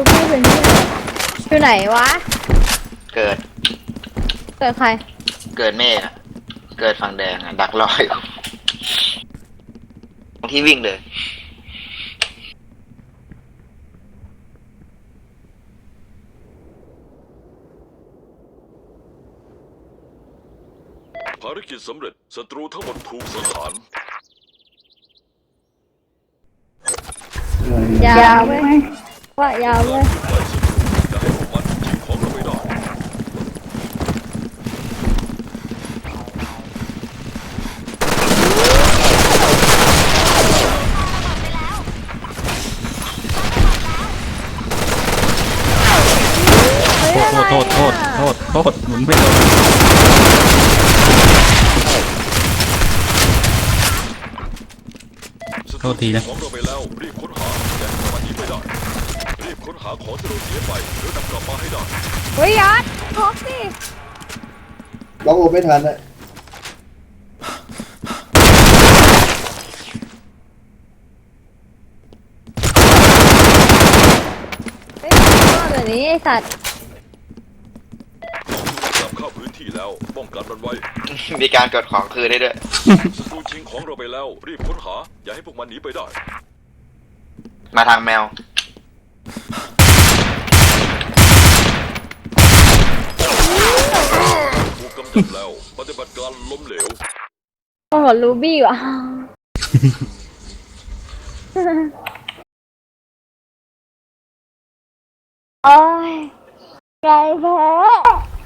อยู่ไหนวะ เกิด เกิดใคร เกิดเมฆอะเกิดฝั่งแดงอะดักรออยู่ตรงที่วิ่งเลย ภารกิจสำเร็จศัตรูทั้งหมดถูกสังหารยาวเว้ย ว่ายาวเลย่าให้พวกมันชิงของเราไปได้โทษโทษโทษโทษโทษหมุนไปโดนโทษทีนะ ของเราไปแล้วรีบค้นหาอย่มันหนีไปได้ รีบค้นหาของที่เราเสียไปแล้วนำกลับมาให้ได้เฮ้ยยัดท็อกสิล็อกโอไม่ทันอะเฮ้ยมาแบบนี้ไอสัตว์กลับเข้าพื้นที่แล้วป้องกันมันไว้มีการกดของคืนได้ด้วย ศัตรูชิงของเราไปแล้ว รีบค้นหา อย่าให้พวกมันหนีไปได้ มาทางแมว ถูกกำจัดแล้ว ปฏิบัติการล้มเหลว โอ้โหรูบี้ว่ะ โอ้ยไกลแพ้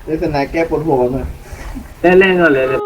เลสนายแก้ปวดหัวมา เล่นเล่นก่อนเลยเลย